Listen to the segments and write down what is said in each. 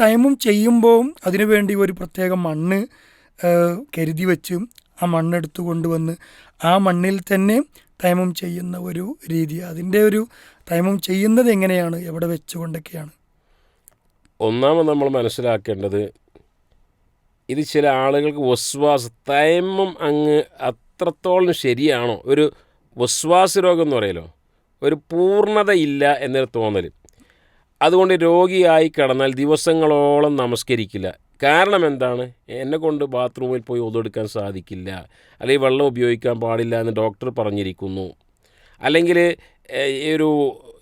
തൈമും ചെയ്യുമ്പോൾ അതിനുവേണ്ടി ഒരു പ്രത്യേക മണ്ണ് കരുതി വെച്ച് ആ മണ്ണെടുത്തു കൊണ്ടുവന്ന് ആ മണ്ണിൽ തന്നെ തൈമം ചെയ്യുന്ന ഒരു രീതി. അതിന്റെ ഒരു തൈമം ചെയ്യുന്നത് എങ്ങനെയാണ്? എവിടെ വെച്ചുകൊണ്ടൊക്കെയാണ് ഒന്നാമത് നമ്മൾ മനസ്സിലാക്കേണ്ടത് ഇത് ചില ആളുകൾക്ക് വസ്വാസ് തൈമം അങ്ങ് അത്രത്തോളം ശരിയാണോ? ഒരു വസ്വാസ് രോഗം എന്ന് പറയലോ? ഒരു പൂർണതയില്ല എന്നൊരു തോന്നൽ അതുകൊണ്ട് രോഗിയായി കിടന്നാൽ ദിവസങ്ങളോളം നമസ്കരിക്കില്ല. കാരണം എന്താണ്? എന്നെ കൊണ്ട് ബാത്റൂമിൽ പോയി ഒതെടുക്കാൻ സാധിക്കില്ല. അല്ലെങ്കിൽ വെള്ളം ഉപയോഗിക്കാൻ പാടില്ല എന്ന് ഡോക്ടർ പറഞ്ഞിരിക്കുന്നു. അല്ലെങ്കിൽ ഈ ഒരു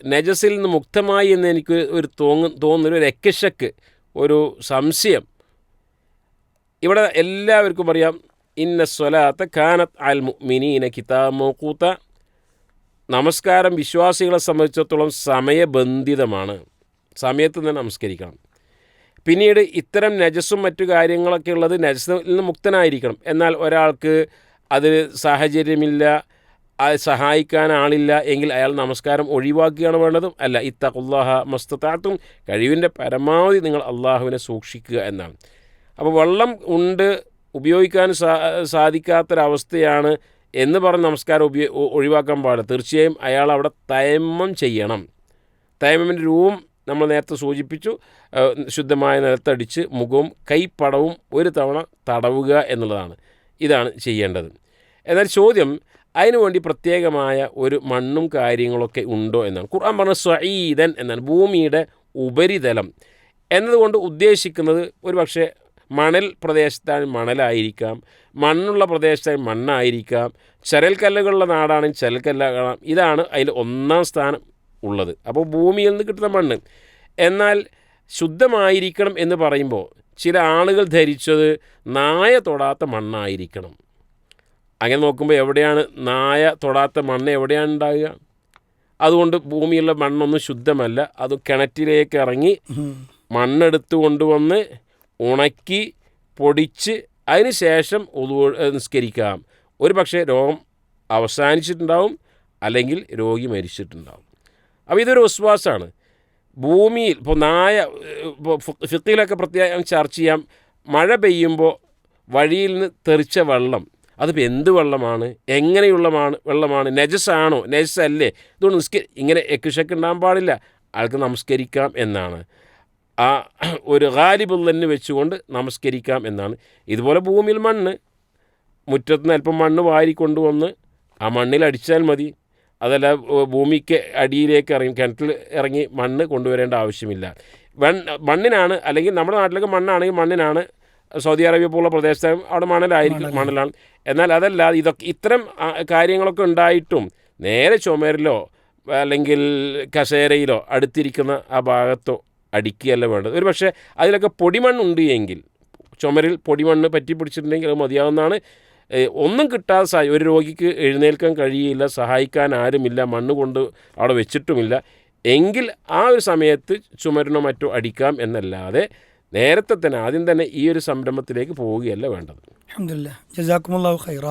നജസിൽ നിന്ന് മുക്തമായി എന്ന് എനിക്ക് ഒരു തോന്നു തോന്നുന്നൊരു ഒരു എക്കശക്ക് ഒരു സംശയം. ഇവിടെ എല്ലാവർക്കും അറിയാം. ഇന്ന സ്വലാത്ത കാനത്ത് അൽ മിനീന കിതാബ് മോക്കൂത്ത നമസ്കാരം വിശ്വാസികളെ സംബന്ധിച്ചിടത്തോളം സമയബന്ധിതമാണ്. സമയത്ത് തന്നെ നമസ്കരിക്കണം. പിന്നീട് ഇത്തരം നജസ്സും മറ്റു കാര്യങ്ങളൊക്കെ ഉള്ളത് നജസ്സിൽ നിന്ന് മുക്തനായിരിക്കണം. എന്നാൽ ഒരാൾക്ക് അത് സാഹചര്യമില്ല സഹായിക്കാൻ ആളില്ല എങ്കിൽ അയാൾ നമസ്കാരം ഒഴിവാക്കുകയാണ് വേണ്ടതും അല്ല. ഇത്തഖുല്ലാഹ മസ്തത്താത്തും കഴിവിന്റെ പരമാവധി നിങ്ങൾ അള്ളാഹുവിനെ സൂക്ഷിക്കുക എന്നാണ്. അപ്പോൾ വെള്ളം ഉണ്ട് ഉപയോഗിക്കാൻ സാ സാധിക്കാത്തൊരവസ്ഥയാണ് എന്ന് പറഞ്ഞ് നമസ്കാരം ഉപയോ ഒഴിവാക്കാൻ പാടില്ല. തീർച്ചയായും അയാൾ അവിടെ തയമ്മം ചെയ്യണം. തയമ്മന്റെ രൂപം നമ്മൾ നേരത്തെ സൂചിപ്പിച്ചു ശുദ്ധമായ നിലത്തടിച്ച് മുഖവും കൈപ്പടവും ഒരു തവണ തടവുക എന്നുള്ളതാണ്. ഇതാണ് ചെയ്യേണ്ടത്. എന്നാൽ ചോദ്യം അതിനുവേണ്ടി പ്രത്യേകമായ ഒരു മണ്ണും കാര്യങ്ങളൊക്കെ ഉണ്ടോ എന്നാണ്. ഖുർആൻ പറഞ്ഞ സ്വഈദൻ എന്നാണ് ഭൂമിയുടെ ഉപരിതലം. എന്നതുകൊണ്ട് ഉദ്ദേശിക്കുന്നത് ഒരു പക്ഷേ മണൽ പ്രദേശത്താണ് മണലായിരിക്കാം മണ്ണുള്ള പ്രദേശത്താണ് മണ്ണായിരിക്കാം ചരൽക്കല്ലുകളുള്ള നാടാണെങ്കിൽ ചരൽക്കല്ലാകാം ഇതാണ് അതിൽ ഒന്നാം സ്ഥാനം. ഉള്ളത്. അപ്പോൾ ഭൂമിയിൽ നിന്ന് കിട്ടുന്ന മണ്ണ്. എന്നാൽ ശുദ്ധമായിരിക്കണം എന്ന് പറയുമ്പോൾ ചില ആളുകൾ ധരിച്ചത് നായ തൊടാത്ത മണ്ണായിരിക്കണം. അങ്ങനെ നോക്കുമ്പോൾ എവിടെയാണ് നായ തൊടാത്ത മണ്ണ് എവിടെയാണ് ഉണ്ടാകുക അതുകൊണ്ട് ഭൂമിയിലുള്ള മണ്ണൊന്നും ശുദ്ധമല്ല. അത് കിണറ്റിലേക്ക് ഇറങ്ങി മണ്ണെടുത്ത് കൊണ്ടുവന്ന് ഉണക്കി പൊടിച്ച് അതിന് ശേഷം ഒതു നിസ്കരിക്കാം. ഒരു പക്ഷേ രോഗം അവസാനിച്ചിട്ടുണ്ടാവും അല്ലെങ്കിൽ രോഗി മരിച്ചിട്ടുണ്ടാവും. അപ്പോൾ ഇതൊരു വിശ്വാസമാണ്. ഭൂമിയിൽ ഇപ്പോൾ നായ ഫിത്തിയിലൊക്കെ പ്രത്യേകം ചർച്ച ചെയ്യാം. മഴ പെയ്യുമ്പോൾ വഴിയിൽ നിന്ന് തെറിച്ച വെള്ളം അതിപ്പോൾ എന്ത് വെള്ളമാണ്? എങ്ങനെയുള്ള വെള്ളമാണ്? നജസാണോ? നജസ് അല്ലേ ഇതുകൊണ്ട് നിസ്ക ഇങ്ങനെ എക്കുശക്ക് ഉണ്ടാകാൻ പാടില്ല. ആൾക്ക് നമസ്കരിക്കാം എന്നാണ്. ആ ഒരു ഗാലിബുൽ തന്നെ വെച്ചുകൊണ്ട് നമസ്കരിക്കാം എന്നാണ്. ഇതുപോലെ ഭൂമിയിൽ മണ്ണ് മുറ്റത്ത് നിന്ന് അല്പം മണ്ണ് വാരി കൊണ്ടുവന്ന് ആ മണ്ണിൽ അടിച്ചാൽ മതി. അതല്ല ഭൂമിക്ക് അടിയിലേക്ക് ഇറങ്ങി കിണറ്റിൽ ഇറങ്ങി മണ്ണ് കൊണ്ടുവരേണ്ട ആവശ്യമില്ല. വൺ മണ്ണിനാണ് അല്ലെങ്കിൽ നമ്മുടെ നാട്ടിലൊക്കെ മണ്ണാണെങ്കിൽ മണ്ണിനാണ് സൗദി അറേബ്യ പോലുള്ള പ്രദേശത്ത് അവിടെ മണലായിരിക്കും മണലാണ്. എന്നാൽ അതല്ല ഇതൊക്കെ ഇത്തരം കാര്യങ്ങളൊക്കെ ഉണ്ടായിട്ടും നേരെ ചുമരിലോ അല്ലെങ്കിൽ കസേരയിലോ അടുത്തിരിക്കുന്ന ആ ഭാഗത്തോ അടിക്കുകയല്ല വേണ്ടത്. ഒരു പക്ഷേ അതിലൊക്കെ പൊടിമണ്ണുണ്ട് എങ്കിൽ ചുമരിൽ പൊടിമണ്ണ് പറ്റി പിടിച്ചിട്ടുണ്ടെങ്കിൽ അത് മതിയാവുന്നതാണ്. ഒന്നും കിട്ടാതെ സഹായി ഒരു രോഗിക്ക് എഴുന്നേൽക്കാൻ കഴിയില്ല സഹായിക്കാൻ ആരുമില്ല മണ്ണ് കൊണ്ട് അവിടെ വെച്ചിട്ടുമില്ല. എങ്കിൽ ആ ഒരു സമയത്ത് ചുമരിനോ മറ്റോ അടിക്കാം എന്നല്ലാതെ നേരത്തെ തന്നെ ആദ്യം തന്നെ ഈ ഒരു സംരംഭത്തിലേക്ക് പോവുകയല്ല വേണ്ടത്. അഹമ്മദില്ല ജസാക്കുമുള്ള ഖൈറ.